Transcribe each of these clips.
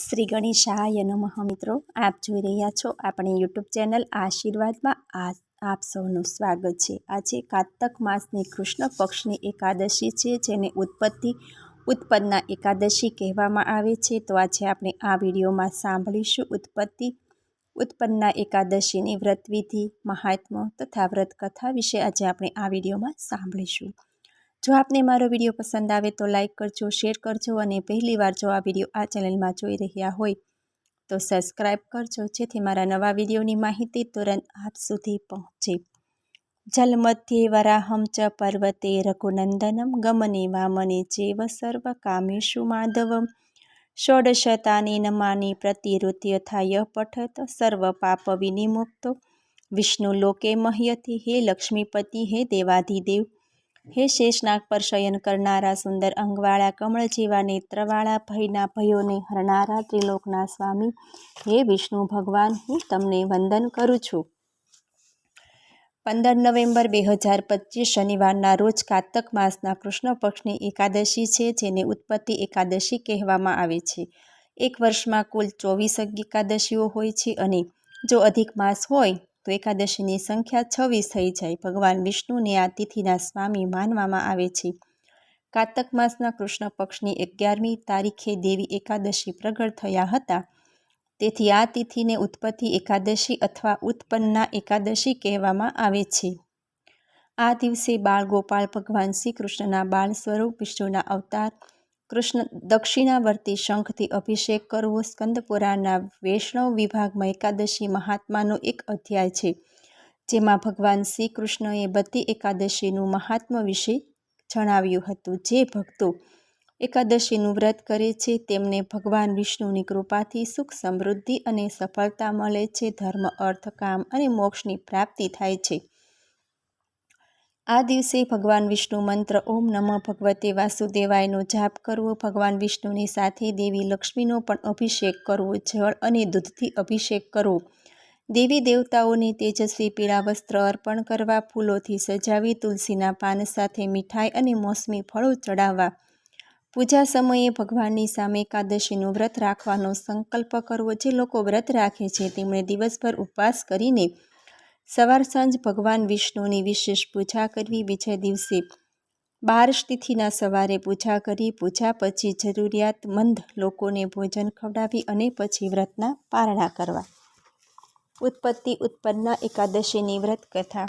શ્રી ગણેશાય નમઃ મિત્રો, આપ જોઈ રહ્યા છો આપણી યુટ્યુબ ચેનલ આશીર્વાદમાં આપ સૌનું સ્વાગત છે. આજે કાતક માસની કૃષ્ણ પક્ષની એકાદશી છે, જેને ઉત્પત્તિ ઉત્પન્ના એકાદશી કહેવામાં આવે છે. તો આજે આપણે આ વિડીયોમાં સાંભળીશું ઉત્પત્તિ ઉત્પન્ના એકાદશીની વ્રતવિધિ, મહાત્મ્ય તથા વ્રત કથા વિશે આજે આપણે આ વિડીયોમાં સાંભળીશું. જો આપને મારો વીડિયો પસંદ આવે તો લાઇક કરજો, શેર કરજો અને પહેલીવાર જો આ વીડિયો આ ચેનલમાં જોઈ રહ્યા હોય તો સબસ્ક્રાઈબ કરજો, જેથી મારા નવા વિડીયોની માહિતી તુરંત આપ સુધી પહોંચે. જલમધ્યે વરાહમ ચ પર્વતે રઘુનંદનમ ગમને વામને જેવ સર્વ કામેશુ માધવમ. ષોડશતાની નમાની પ્રતિરુત્યથાય પઠત સર્વ પાપ વિનિમુક્તો. વિષ્ણુ લોકે મહ્યથી હે લક્ષ્મીપતિ હે દેવાધિદેવ. હે શેષનાગ પર શયન કરનારા સુંદર અંગવાળા, કમળ જેવા નેત્રવાળા ભયના ભયોને હરનારા ત્રિલોકના સ્વામી. હે વિષ્ણુ ભગવાન, હું તમને વંદન કરું છું. પંદર નવેમ્બર બે હજાર પચીસ શનિવારના રોજ કાતક માસના કૃષ્ણ પક્ષની એકાદશી છે, જેને ઉત્પત્તિ એકાદશી કહેવામાં આવે છે. એક વર્ષમાં કુલ ચોવીસ એકાદશીઓ હોય છે અને જો અધિક માસ હોય તો એકાદશીની સંખ્યા છવ્વીસ થઈ જાય. ભગવાન વિષ્ણુને આ તિથિના સ્વામી માનવામાં આવે છે. કાતક માસના કૃષ્ણ પક્ષની અગિયારમી તારીખે દેવી એકાદશી પ્રગટ થયા હતા. તેથી આ તિથિને ઉત્પત્તિ એકાદશી અથવા ઉત્પન્ના એકાદશી કહેવામાં આવે છે. આ દિવસે બાળ ગોપાલ ભગવાન શ્રી કૃષ્ણના બાળ સ્વરૂપ વિષ્ણુના અવતાર કૃષ્ણ દક્ષિણાવર્તી શંખથી અભિષેક કરવો સ્કંદપુરાણના વૈષ્ણવ વિભાગમાં એકાદશી મહાત્માનો એક અધ્યાય છે, જેમાં ભગવાન શ્રી કૃષ્ણએ બધી એકાદશીનું મહાત્મ્ય વિશે જણાવ્યું હતું. જે ભક્તો એકાદશીનું વ્રત કરે છે, તેમને ભગવાન વિષ્ણુની કૃપાથી સુખ, સમૃદ્ધિ અને સફળતા મળે છે. ધર્મ, અર્થ, કામ અને મોક્ષની પ્રાપ્તિ થાય છે. આ દિવસે ભગવાન વિષ્ણુ મંત્ર ઓમ નમઃ ભગવતે વાસુદેવાયનો જાપ કરવો, ભગવાન વિષ્ણુની સાથે દેવી લક્ષ્મીનો પણ અભિષેક કરવો, જળ અને દૂધથી અભિષેક કરવો. દેવી દેવતાઓને તેજસ્વી પીળા વસ્ત્ર અર્પણ કરવા, ફૂલોથી સજાવી, તુલસીના પાન સાથે મીઠાઈ અને મોસમી ફળો ચડાવવા. પૂજા સમયે ભગવાનની સામે એકાદશીનું વ્રત રાખવાનો સંકલ્પ કરવો, જે લોકો વ્રત રાખે છે, તેમણે દિવસભર ઉપવાસ કરીને સવાર સાંજ ભગવાન વિષ્ણુની વિશેષ પૂજા કરવી બીજા દિવસે. બાર તિથિના સવારે પૂજા કરી, પૂજા પછી જરૂરિયાતમંદ લોકોને ભોજન ખવડાવી અને પછી વ્રતના પારણા કરવા. ઉત્પત્તિ ઉત્પન્ન એકાદશીની વ્રત કથા.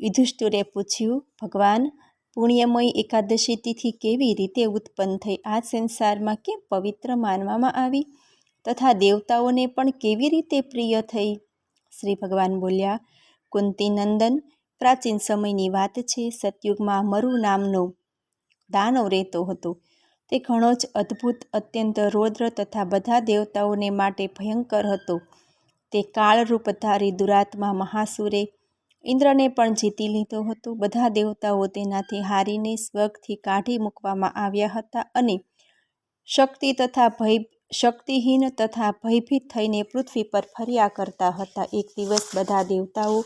યુધિષ્ઠિરે પૂછ્યું, ભગવાન, પુણ્યમય એકાદશી તિથિ કેવી રીતે ઉત્પન્ન થઈ? આ સંસારમાં કેમ પવિત્ર માનવામાં આવી? તથા દેવતાઓને પણ કેવી રીતે પ્રિય થઈ? શ્રી ભગવાન બોલ્યા કુંતી નંદન પ્રાચીન સમયની વાત છે, સતયુગમાં મરુ નામનો દાનવ રહેતો હતો. તે ઘણો જ અદ્ભુત, અત્યંત રૌદ્ર તથા બધા દેવતાઓને માટે ભયંકર હતો. તે કાળરૂપધારી દુરાત્મા મહાસુરે ઇન્દ્રને પણ જીતી લીધો હતો. બધા દેવતાઓ તેનાથી હારીને સ્વર્ગથી કાઢી મૂકવામાં આવ્યા હતા અને શક્તિ તથા ભય શક્તિહીન તથા ભયભીત થઈને પૃથ્વી પર ફર્યા કરતા હતા. એક દિવસ બધા દેવતાઓ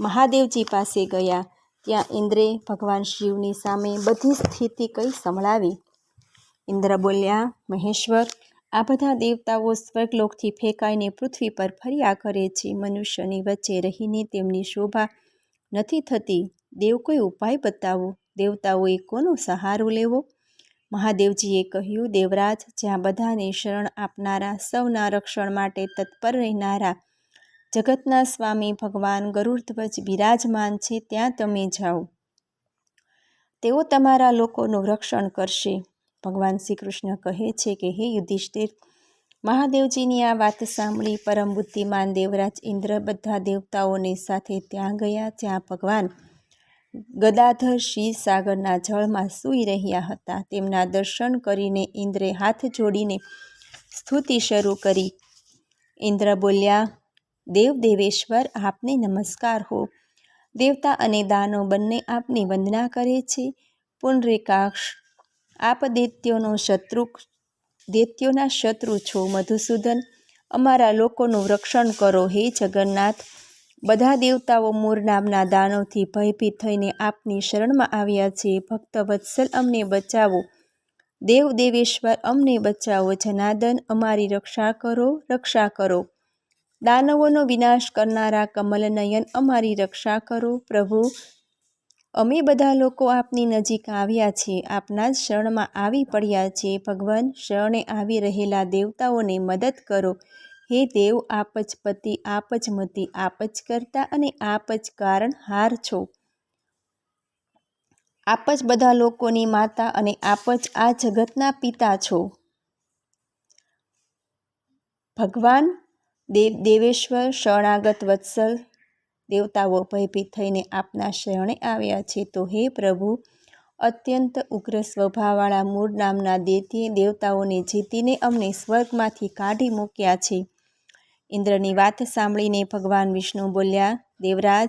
મહાદેવજી પાસે ગયા. ત્યાં ઇન્દ્રે ભગવાન શિવની સામે બધી સ્થિતિ કઈ સંભળાવી. ઇન્દ્ર બોલ્યા, મહેશ્વર, આ બધા દેવતાઓ સ્વર્ગલોકથી ફેંકાઈને પૃથ્વી પર ફર્યા કરે છે. મનુષ્યની વચ્ચે રહીને તેમની શોભા નથી થતી. દેવ કોઈ ઉપાય બતાવો? દેવતાઓએ કોનો સહારો લેવો? મહાદેવજીએ કહ્યું, દેવરાજ, જ્યાં બધાને શરણ આપનારા, સૌના રક્ષણ માટે તત્પર રહેનારા, જગતના સ્વામી ભગવાન ગરુડધ્વજ બિરાજમાન છે, ત્યાં તમે જાઓ. તેઓ તમારા લોકોનું રક્ષણ કરશે. ભગવાન શ્રી કૃષ્ણ કહે છે કે, હે યુધિષ્ઠિર, મહાદેવજીની આ વાત સાંભળી પરમ બુદ્ધિમાન દેવરાજ ઇન્દ્ર બધા દેવતાઓને સાથે ત્યાં ગયા, જ્યાં ભગવાન ગદાધર શિવ સાગરના જળમાં સૂઈ રહ્યા હતા. તેમના દર્શન કરીને ઇન્દ્રે હાથ જોડીને સ્તુતિ શરૂ કરી. ઇન્દ્ર બોલ્યા દેવ દેવેશ્વર આપને નમસ્કાર હો. દેવતા અને દાનો બંને આપની વંદના કરે છે. પુનરેકાક્ષ, આપ દૈત્યોનો શત્રુ, દૈત્યોના શત્રુ છો, મધુસૂદન. અમારા લોકોનું રક્ષણ કરો, હે જગન્નાથ. બધા દેવતાઓ મૂર નામના દાનવથી ભયભીત થઈને આપની શરણમાં આવ્યા છે. ભક્ત વત્સલ, અમને બચાવો. દેવ દેવેશ્વર, અમને બચાવો. જનાર્દન, અમારી રક્ષા કરો રક્ષા કરો. દાનવોનો વિનાશ કરનારા કમલનયન, અમારી રક્ષા કરો. પ્રભુ, અમે બધા લોકો આપની નજીક આવ્યા છીએ. આપના જ શરણમાં આવી પડ્યા છીએ. ભગવાન શરણે આવી રહેલા દેવતાઓને મદદ કરો. હે દેવ, આપ જ પતિ, આપ જ મતિ, આપ જ કરતા અને આપ જ કારણ હાર છો. આપ જ બધા લોકોની માતા અને આપ જ આ જગતના પિતા છો. ભગવાન, દેવ, દેવેશ્વર, શરણાગત વત્સલ, દેવતાઓ ભયભીત થઈને આપના શરણે આવ્યા છે. તો હે પ્રભુ, અત્યંત ઉગ્ર સ્વભાવવાળા મૂળ નામના દેતીએ દેવતાઓને જીતીને અમને સ્વર્ગમાંથી કાઢી મૂક્યા છે. ઇન્દ્રની વાત સાંભળીને ભગવાન વિષ્ણુ બોલ્યા, દેવરાજ,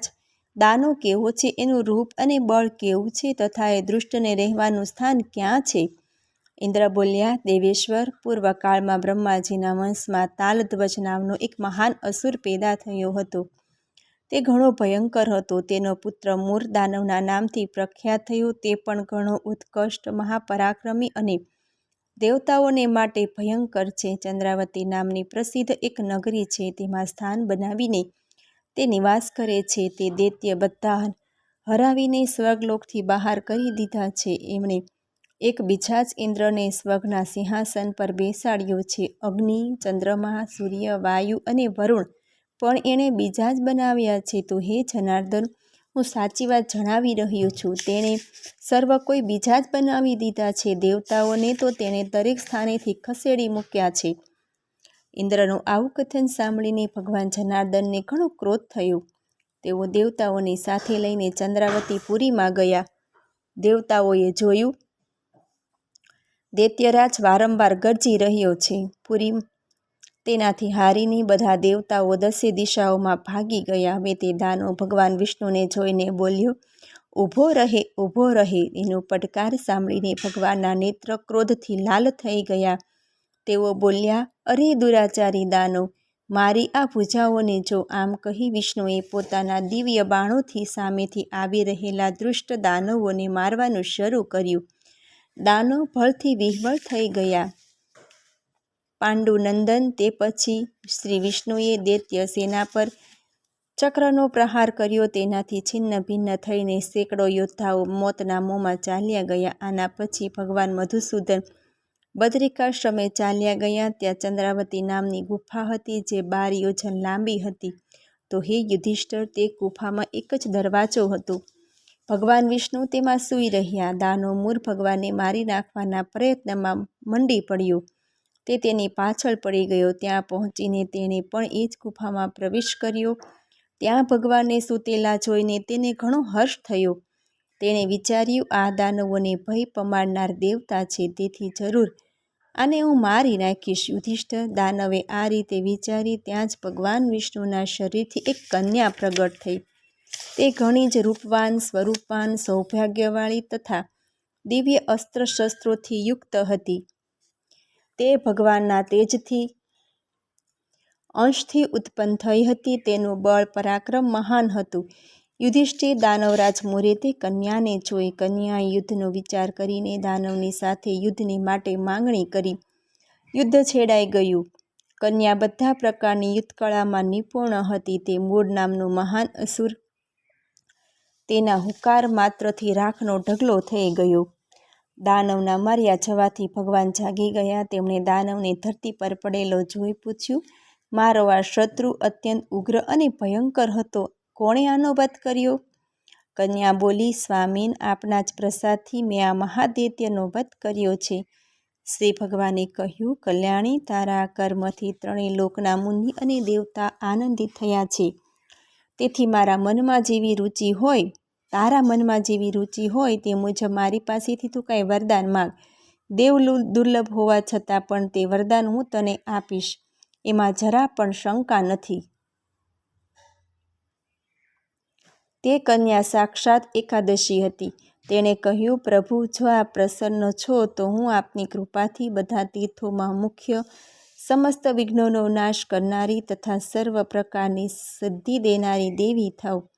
દાનો કેવો છે? એનું રૂપ અને બળ કેવું છે? તથા એ દૃષ્ટને રહેવાનું સ્થાન ક્યાં છે? ઇન્દ્ર બોલ્યા, દેવેશ્વર, પૂર્વકાળમાં બ્રહ્માજીના વંશમાં તાલધ્વજ નામનો એક મહાન અસુર પેદા થયો હતો. તે ઘણો ભયંકર હતો. તેનો પુત્ર મૂર દાનવના નામથી પ્રખ્યાત થયો. તે પણ ઘણો ઉત્કૃષ્ટ, મહાપરાક્રમી અને દેવતાઓને માટે ભયંકર છે. ચંદ્રાવતી નામની પ્રસિદ્ધ એક નગરી છે. તેમાં સ્થાન બનાવીને તે નિવાસ કરે છે. તે દૈત્ય બધા હરાવીને સ્વર્ગલોકથી બહાર કરી દીધા છે. એમણે એક બીજા જ ઇન્દ્રને સ્વર્ગના સિંહાસન પર બેસાડ્યો છે. અગ્નિ, ચંદ્રમા, સૂર્ય, વાયુ અને વરુણ પણ એણે બીજા જ બનાવ્યા છે. તો હે જનાર્દન હું સાચી વાત જણાવી રહ્યો છું. તેણે સર્વ કોઈ બીજા જ બનાવી દીધા છે. દેવતાઓને તો તેણે દરેક સ્થાનેથી ખસેડી મૂક્યા છે. ઇન્દ્રનું આવું કથન સાંભળીને ભગવાન જનાર્દનને ઘણો ક્રોધ થયો. તેઓ દેવતાઓની સાથે લઈને ચંદ્રાવતી પુરીમાં ગયા. દેવતાઓએ જોયું, દૈત્યરાજ વારંવાર ગરજી રહ્યો છે. પુરી તેનાથી હારીને બધા દેવતાઓ દસે દિશાઓમાં ભાગી ગયા. હવે તે દાનો ભગવાન વિષ્ણુને જોઈને બોલ્યો, ઊભો રહે ઊભો રહે. એનો પડકાર સાંભળીને ભગવાનના નેત્ર ક્રોધથી લાલ થઈ ગયા. તેઓ બોલ્યા, અરે દુરાચારી દાનો, મારી આ ભૂજાઓને જો આમ કહી વિષ્ણુએ પોતાના દિવ્ય બાણોથી સામેથી આવી રહેલા દૃષ્ટ દાનવોને મારવાનું શરૂ કર્યું. દાનો ભળથી વિહવળ થઈ ગયા. પાંડુનંદન તે પછી શ્રી વિષ્ણુએ દૈત્ય સેના પર ચક્રનો પ્રહાર કર્યો. તેનાથી છિન્ન ભિન્ન થઈને સેંકડો યોદ્ધાઓ મોતના મોંમાં ચાલ્યા ગયા. આના પછી ભગવાન મધુસૂદન બદ્રિકાશ્રમે ચાલ્યા ગયા. ત્યાં ચંદ્રાવતી નામની ગુફા હતી જે બાર યોજન લાંબી હતી. તો હે યુધિષ્ઠર, તે ગુફામાં એક જ દરવાજો હતો. ભગવાન વિષ્ણુ તેમાં સૂઈ રહ્યા. દાનો મૂર ભગવાનને મારી નાખવાના પ્રયત્નમાં મંડી પડ્યો. તે તેની પાછળ પડી ગયો. ત્યાં પહોંચીને તેણે પણ એ જ ગુફામાં પ્રવેશ કર્યો. ત્યાં ભગવાનને સૂતેલા જોઈને તેને ઘણો હર્ષ થયો. તેણે વિચાર્યું, આ દાનવોને ભય પમાડનાર દેવતા છે, તેથી જરૂર. આને હું મારી નાખીશ. યુધિષ્ઠ દાનવે આ રીતે વિચારી ત્યાં જ ભગવાન વિષ્ણુના શરીરથી એક કન્યા પ્રગટ થઈ. તે ઘણી જ રૂપવાન, સ્વરૂપવાન, સૌભાગ્યવાળી તથા દિવ્ય અસ્ત્ર શસ્ત્રોથી યુક્ત હતી. તે ભગવાનના તેજથી અંશથી ઉત્પન્ન થઈ હતી. તેનું બળ પરાક્રમ મહાન હતું. યુધિષ્ઠિર દાનવરાજ મોરે તે કન્યાને જોઈ કન્યાએ યુદ્ધનો વિચાર કરીને દાનવની સાથે યુદ્ધની માટે માંગણી કરી. યુદ્ધ છેડાઈ ગયું. કન્યા બધા પ્રકારની યુદ્ધકળામાં નિપુણ હતી. તે મૂળ નામનું મહાન અસુર. તેના હુકાર માત્રથી રાખનો ઢગલો થઈ ગયો. દાનવના માર્યા જવાથી ભગવાન જાગી ગયા. તેમણે દાનવને ધરતી પર પડેલો જોઈ પૂછ્યું, મારો આ શત્રુ અત્યંત ઉગ્ર અને ભયંકર હતો. કોણે આનો વધ કર્યો? કન્યા બોલી, સ્વામીન, આપના જ પ્રસાદથી મેં આ મહાદૈત્યનો વધ કર્યો છે. શ્રી ભગવાને કહ્યું, કલ્યાણી, તારા કર્મથી ત્રણેય લોકના મુનિ અને દેવતા આનંદિત થયા છે. તેથી મારા મનમાં જેવી રુચિ હોય તારા મનમાં જેવી રુચિ હોય તે મુજબ મારી પાસેથી તું કાંઈ વરદાન માગ. દેવ દુર્લભ હોવા છતાં પણ તે વરદાન હું તને આપીશ. એમાં જરા પણ શંકા નથી. તે કન્યા સાક્ષાત એકાદશી હતી. તેણે કહ્યું, પ્રભુ, જો આપ પ્રસન્ન છો, તો હું આપની કૃપાથી બધા તીર્થોમાં મુખ્ય સમસ્ત વિઘ્નોનો નાશ કરનારી તથા સર્વ પ્રકારની સિદ્ધિ દેનારી દેવી થાઉં.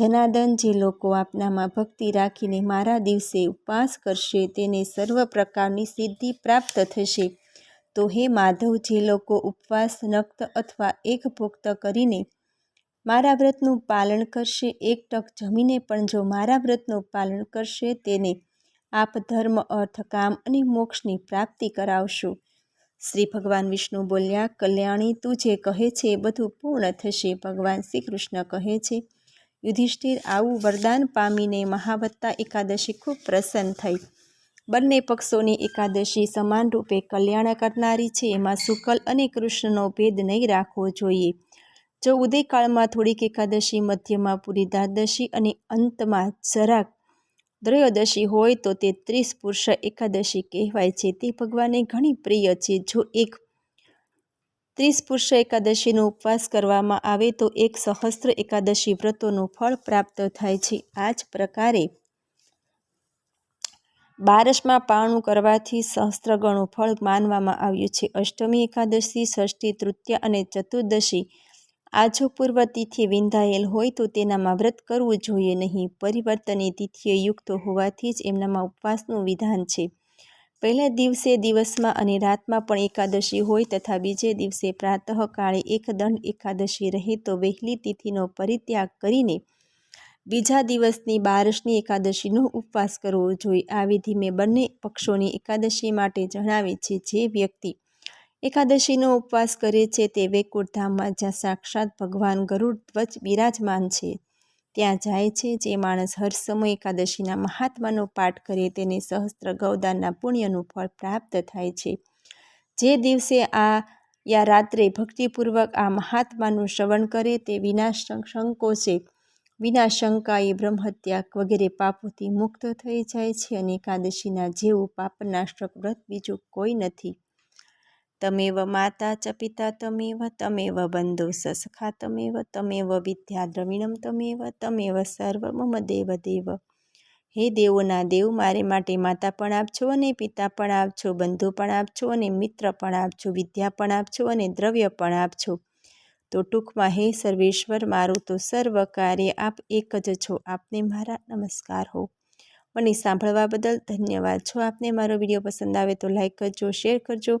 જનાર્દન જે લોકો આપનામાં ભક્તિ રાખીને મારા દિવસે ઉપવાસ કરશે, તેને સર્વ પ્રકારની સિદ્ધિ પ્રાપ્ત થશે. તો હે માધવ, જે લોકો ઉપવાસ નક્ત અથવા એક પુખ્ત કરીને મારા વ્રતનું પાલન કરશે, એક ટક જમીને પણ જો મારા વ્રતનું પાલન કરશે, તેને આપ ધર્મ, અર્થ, કામ અને મોક્ષની પ્રાપ્તિ કરાવશો. શ્રી ભગવાન વિષ્ણુ બોલ્યા, કલ્યાણી, તું જે કહે છે એ બધું પૂર્ણ થશે. ભગવાન શ્રી કૃષ્ણ કહે છે યુધિષ્ઠિર આવું વરદાન પામીને મહાવત્તા એકાદશી ખૂબ પ્રસન્ન થઈ. બંને પક્ષોની એકાદશી સમાન રૂપે કલ્યાણ કરનારી છે. એમાં શુકલ અને કૃષ્ણનો ભેદ નહીં રાખવો જોઈએ. જો ઉદયકાળમાં થોડીક એકાદશી મધ્યમાં પૂરી દ્વાદશી અને અંતમાં જરાક ત્રયોદશી હોય તો તે ત્રીસ પુરુષ એકાદશી કહેવાય છે. તે ભગવાનને ઘણી પ્રિય છે. જો એક ત્રીસ પુરુષ એકાદશીનો ઉપવાસ કરવામાં આવે તો એક સહસ્ત્ર એકાદશી વ્રતોનું ફળ પ્રાપ્ત થાય છે. આ જ પ્રકારે બારસમાં પારણું કરવાથી સહસ્ત્રગણું ફળ માનવામાં આવ્યું છે. અષ્ટમી એકાદશી, ષષ્ઠી, તૃતીય અને ચતુર્દશી આજો પૂર્વ તિથિ વિંધાયેલ હોય તો તેનામાં વ્રત કરવું જોઈએ નહીં. પરિવર્તનની તિથિએ યુક્ત હોવાથી જ એમનામાં ઉપવાસનું વિધાન છે. પહેલા દિવસે દિવસમાં અને રાતમાં પણ એકાદશી હોય તથા બીજે દિવસે પ્રાતઃકાળે એકદંડ એકાદશી રહે તો વહેલી તિથિનો પરિત્યાગ કરીને બીજા દિવસની બારસની એકાદશીનો ઉપવાસ કરવો જોઈએ. આ વિધિ મેં બંને પક્ષોની એકાદશી માટે જણાવી છે. જે વ્યક્તિ એકાદશીનો ઉપવાસ કરે છે તે વૈકુંઠધામમાં જ્યાં સાક્ષાત ભગવાન ગરુડ ધ્વજ બિરાજમાન છે. ત્યાં જાય છે જે માણસ હર સમય એકાદશીના મહાત્માનો પાઠ કરે તેને સહસ્ત્ર ગૌદાનના પુણ્યનું ફળ પ્રાપ્ત થાય છે. જે દિવસે આ યા રાત્રે ભક્તિપૂર્વક આ મહાત્માનું શ્રવણ કરે તે વિના સંકોચે. વિના શંકાએ બ્રહ્મત્યાગ વગેરે પાપોથી મુક્ત થઈ જાય છે અને એકાદશીના જેવું પાપનાશક વ્રત બીજું કોઈ નથી. તમેવ માતા ચ પિતા તમેવ તમેવ બંધુ સસખા તમેવ તમેવ વિદ્યા દ્રવિણમ તમેવ તમેવ સર્વ મમ દેવ દેવ. હે દેવોના દેવ, મારે માટે માતા પણ આપજો અને પિતા પણ આપજો, બંધુ પણ આપજો અને મિત્ર પણ આપજો, વિદ્યા પણ આપજો અને દ્રવ્ય પણ આપજો. તો ટૂંકમાં હે સર્વેશ્વર, મારું તો સર્વ કાર્ય આપ એક જ છો. આપને મારા નમસ્કાર હો. મને સાંભળવા બદલ ધન્યવાદ. જો આપને મારો વીડિયો પસંદ આવે તો લાઈક કરજો, શેર કરજો.